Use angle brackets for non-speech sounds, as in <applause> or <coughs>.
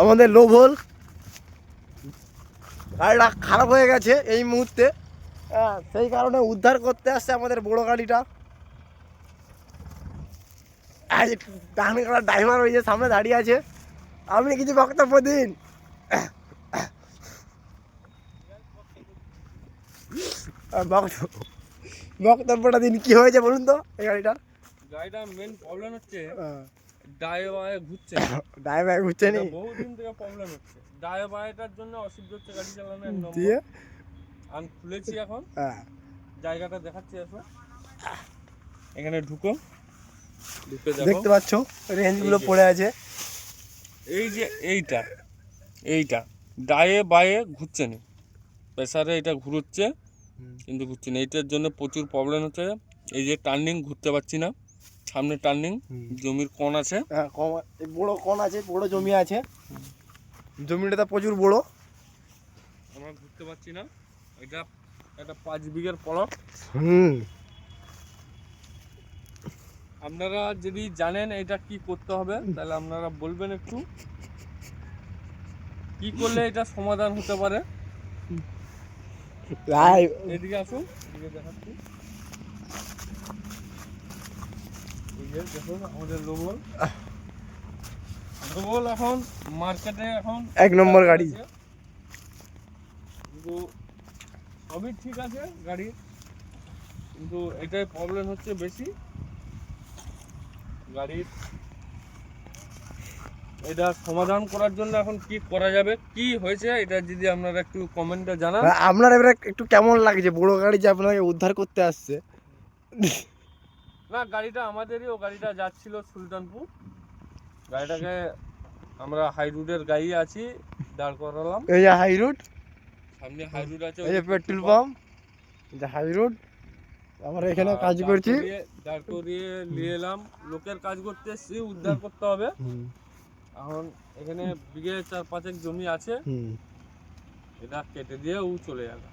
আমাদের লোভল। গাড়িটা খারাপ হয়ে গেছে এই মুহূর্তে। হ্যাঁ সেই কারণে উদ্ধার করতে আসছে আমাদের বড় গাড়িটা। ডান ড্রাইভার ওই যে সামনে দাঁড়িয়ে আছে। আপনি কিছু বক্তব্য দিন। বক্তব্যটা দিন কি হয়েছে বলুন তো এই গাড়িটার? গাড়িটা মেন প্রবলেম হচ্ছে ডায়ে বায়ে ঘুরছে ড্রাইভার <coughs> ঘুরছে নি? বহুদিন থেকে প্রবলেম হচ্ছে। ডায়ে বায়েটার জন্য অসুবিধা হচ্ছে গাড়ি চালানো এক নম্বর। <laughs> দিয়ে? আমি খুলেছি এখন। হ্যাঁ। জায়গাটা দেখাচ্ছি আসো এখানে ঢুকো। ঢুকে দেখো দেখতে পাচ্ছ রেঞ্জগুলো পড়ে আছে। এই যে এইটা এইটা। ডায়ে বায়ে ঘুরছে না। প্রেসারে এটা ঘুরোচ্ছে কিন্তু ঘুরছে না। এইটার জন্য প্রচুর প্রবলেম হচ্ছে। এই যে টার্নিং ঘুরতে পারছি না। সামনে টার্নিং জমির কোন আছে। হ্যাঁ কম বড় কোন আছে বড় জমি আছে। জমিটা তো প্রচুর বড়। আমরা ঘুরতে পারছি না। এটা একটা পাঁচ বিঘের পলক। হুম। আপনারা যদি জানেন এটা কি করতে হবে তাহলে আপনারা বলবেন একটু। কি করলে এটা সমাধান হতে পারে? এদিকে আসুন এদিকে দেখাচ্ছি এই যে দেখুন আমাদের লোবল লোবল এখন মার্কেটে এখন এক নম্বর গাড়ি। কিন্তু সবই ঠিক আছে গাড়ি কিন্তু এটাই প্রবলেম হচ্ছে বেশি। গাড়ির এটা সমাধান করার জন্য এখন কি করা যাবে কি হয়েছে এটা যদি আপনারা একটু কমেন্টে জানান। আপনার এবারে একটু কেমন লাগছে? বড় গাড়ি যে আপনাকে উদ্ধার করতে আসছে। না গাড়িটা আমাদেরই ও গাড়িটা যাচ্ছিল সুলতানপুর। গাড়িটাকে আমরা হাই রুটের গাড়ি আছি দাঁড় করালাম। এই যে হাই রোড সামনে হাই রুট আছে এই যে পেট্রোল পাম্প এই যে হাই রোড আমরা এখানে কাজ করছি। দাঁড় করিয়ে নিয়ে এলাম। লোকের কাজ করতে এসেছি উদ্ধার করতে হবে। এখন এখানে বিঘে চার পাঁচেক জমি আছে। এটা কেটে দিয়ে ও চলে যাবে।